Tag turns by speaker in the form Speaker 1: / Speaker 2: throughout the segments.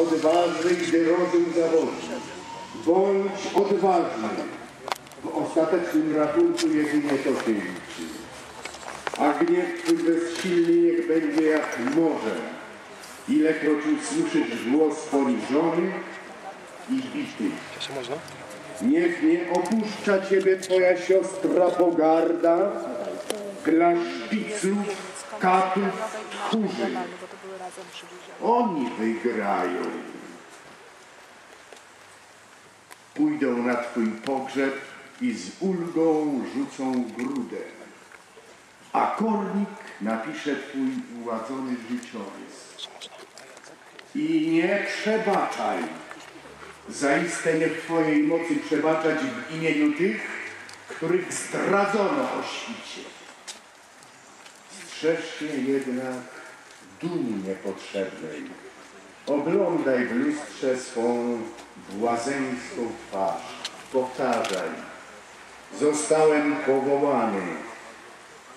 Speaker 1: odważny, gdy rozum zawodzi. Bądź odważny. W ostatecznym rachunku jedynie to się liczy. A gniew twój bezsilny niech będzie jak morze. Ilekroć usłyszysz głos poniżonych i bitych. Niech nie opuszcza ciebie twoja siostra pogarda, dla szpiclów, katów, tchórzy.
Speaker 2: Razem przybliżone.
Speaker 1: Oni wygrają. Pójdą na twój pogrzeb i z ulgą rzucą grudę. A kornik napisze twój uładzony życiorys. I nie przebaczaj. Zaiste nie w twojej mocy przebaczać w imieniu tych, których zdradzono o świcie. Strzeż się jednak dumy niepotrzebnej. Oglądaj w lustrze swą błazeńską twarz. Powtarzaj. Zostałem powołany.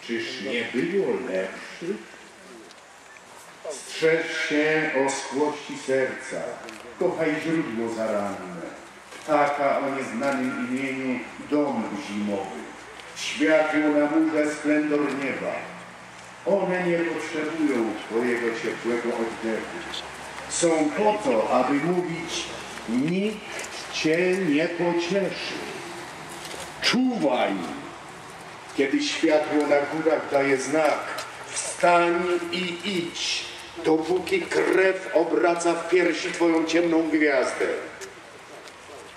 Speaker 1: Czyż nie było lepszy? Strzeż się oschłości serca. Kochaj źródło zaranne. Ptaka o nieznanym imieniu dom zimowy. Światło na murze splendor nieba. One nie potrzebują Twojego ciepłego oddechu. Są po to, aby mówić, nikt Cię nie pocieszy. Czuwaj, kiedy światło na górach daje znak. Wstań i idź, dopóki krew obraca w piersi Twoją ciemną gwiazdę.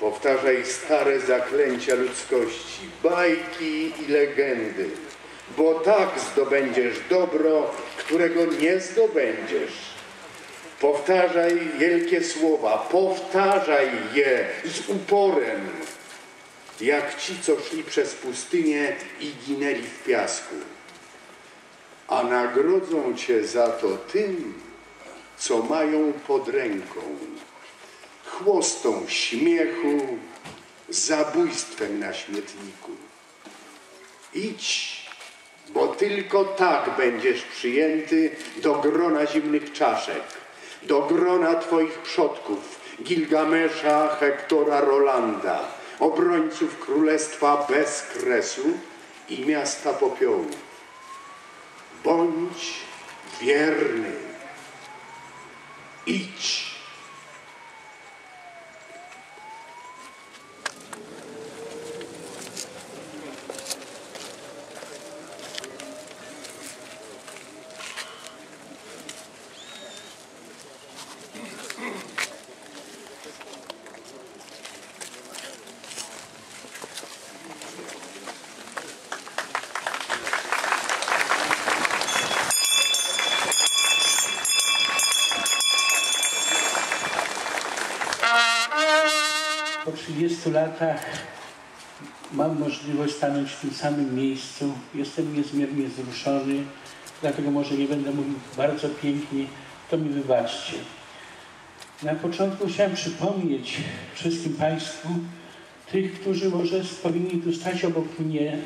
Speaker 1: Powtarzaj stare zaklęcia ludzkości, bajki i legendy, bo tak zdobędziesz dobro, którego nie zdobędziesz. Powtarzaj wielkie słowa, powtarzaj je z uporem, jak ci, co szli przez pustynię i ginęli w piasku. A nagrodzą cię za to tym, co mają pod ręką chłostą śmiechu, zabójstwem na śmietniku. Idź, tylko tak będziesz przyjęty do grona zimnych czaszek, do grona Twoich przodków, Gilgamesza, Hektora, Rolanda, obrońców królestwa bez kresu i miasta popiołów. Bądź wierny. Idź.
Speaker 3: Po 30 latach mam możliwość stanąć w tym samym miejscu. Jestem niezmiernie wzruszony, dlatego może nie będę mówił bardzo pięknie, to mi wybaczcie. Na początku chciałem przypomnieć wszystkim Państwu, tych, którzy może powinni tu stać obok mnie,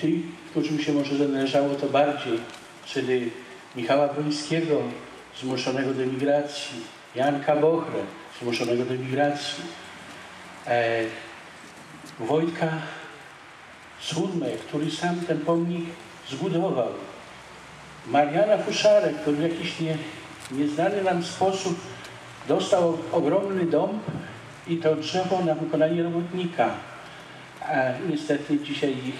Speaker 3: tych, którym się może należało to bardziej, czyli Michała Brońskiego, zmuszonego do emigracji, Janka Bochrę, zmuszonego do emigracji, e, Wojtka który sam ten pomnik zbudował, Mariana Fuszarek, który w jakiś nie, nieznany nam sposób dostał ogromny dom i to drzewo na wykonanie robotnika. A niestety dzisiaj ich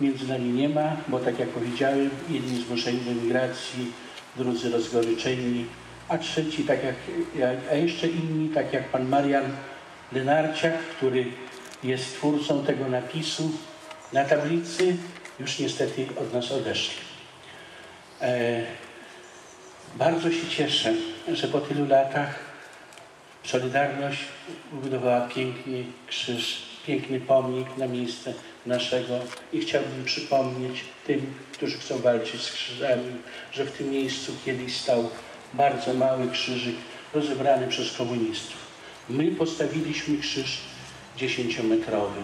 Speaker 3: między nami nie ma, bo tak jak powiedziałem, jedni zmuszeni do migracji, drudzy rozgoryczeni, a trzeci, tak jak, a jeszcze inni, tak jak pan Marian Lenarciak, który jest twórcą tego napisu na tablicy, już niestety od nas odeszli. E, bardzo się cieszę, że po tylu latach Solidarność wybudowała piękny krzyż, piękny pomnik na miejsce naszego i chciałbym przypomnieć tym, którzy chcą walczyć z krzyżami, że w tym miejscu kiedyś stał bardzo mały krzyżyk rozebrany przez komunistów. My postawiliśmy krzyż dziesięciometrowy.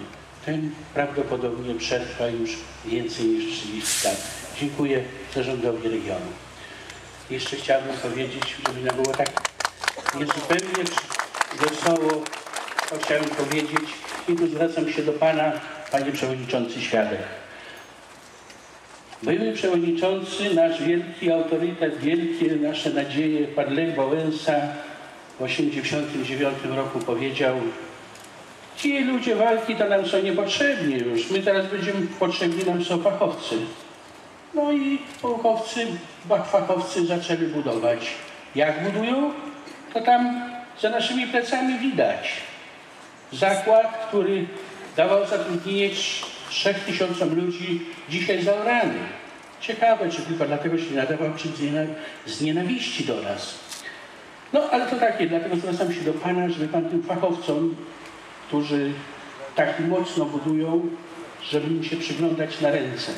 Speaker 3: Ten prawdopodobnie przetrwa już więcej niż 30 lat. Dziękuję zarządowi regionu. Jeszcze chciałbym powiedzieć, żeby nie było tak Niezupełnie wesoło to chciałem powiedzieć i tu zwracam się do Pana, Panie Przewodniczący Świadek. Były Przewodniczący, nasz wielki autorytet, wielkie nasze nadzieje, Pan Lech Wałęsa w 1989 roku powiedział Ci ludzie walki to nam są niepotrzebni już. My teraz będziemy potrzebni nam są fachowcy. No i fachowcy, fachowcy zaczęli budować. Jak budują? To tam za naszymi plecami widać. Zakład, który dawał zatrudnienie 3000 ludzi, dzisiaj zaorany. Ciekawe, czy tylko dlatego się nadawał, czy z nienawiści do nas. No, ale to takie, dlatego zwracam się do Pana, żeby Pan tym fachowcom, którzy tak mocno budują, żeby im się przyglądać na ręce.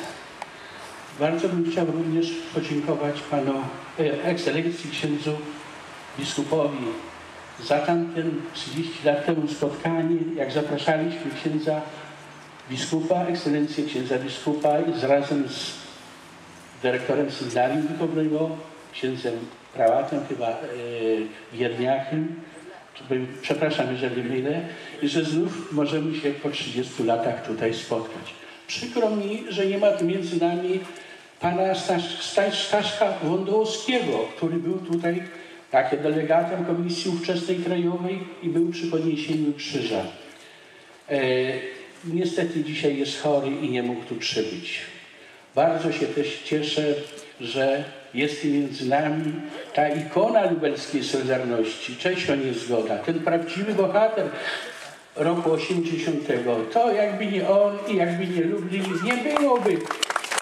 Speaker 3: Bardzo bym chciał również podziękować Panu e, Ekscelencji księdzu biskupowi za tamten 30 lat temu spotkanie, jak zapraszaliśmy księdza biskupa, ekscelencję księdza biskupa razem z dyrektorem seminarium duchownego, księdzem prałatem chyba e, Wierniakiem, przepraszam, jeżeli mylę, i że znów możemy się po 30 latach tutaj spotkać. Przykro mi, że nie ma między nami pana Staszka Wądowskiego, który był tutaj takie delegatem Komisji Ówczesnej Krajowej i był przy podniesieniu krzyża. E, niestety dzisiaj jest chory i nie mógł tu przybyć. Bardzo się też cieszę, że jest między nami ta ikona lubelskiej Solidarności, Czesio Niezgoda, ten prawdziwy bohater roku 80. To jakby nie on i jakby nie Lublin, nie byłoby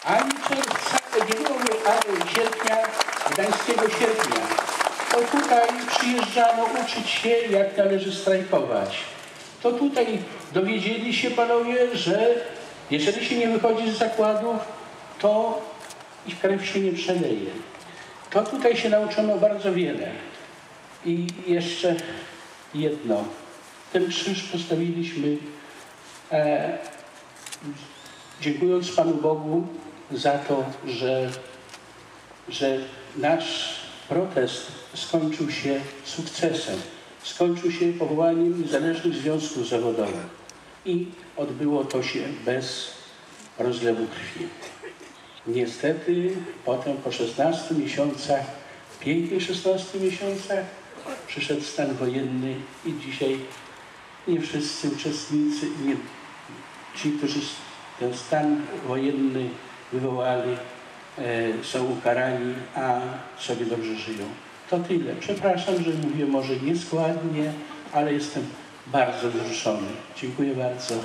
Speaker 3: ani czerwca, nie byłoby ani sierpnia, gdańskiego sierpnia. To tutaj przyjeżdżano uczyć się, jak należy strajkować. To tutaj dowiedzieli się panowie, że jeżeli się nie wychodzi z zakładów, to ich krew się nie przeleje. To tutaj się nauczono bardzo wiele. I jeszcze jedno. Ten krzyż postawiliśmy e, dziękując Panu Bogu za to, że, że nasz protest skończył się sukcesem. Skończył się powołaniem niezależnych związków zawodowych. I odbyło to się bez rozlewu krwi. Niestety potem po 16 miesiącach, pięknych 16 miesiącach, przyszedł stan wojenny i dzisiaj nie wszyscy uczestnicy, nie, ci, którzy ten stan wojenny wywołali, e, są ukarani, a sobie dobrze żyją. To tyle. Przepraszam, że mówię może nieskładnie, ale jestem bardzo wzruszony. Dziękuję bardzo.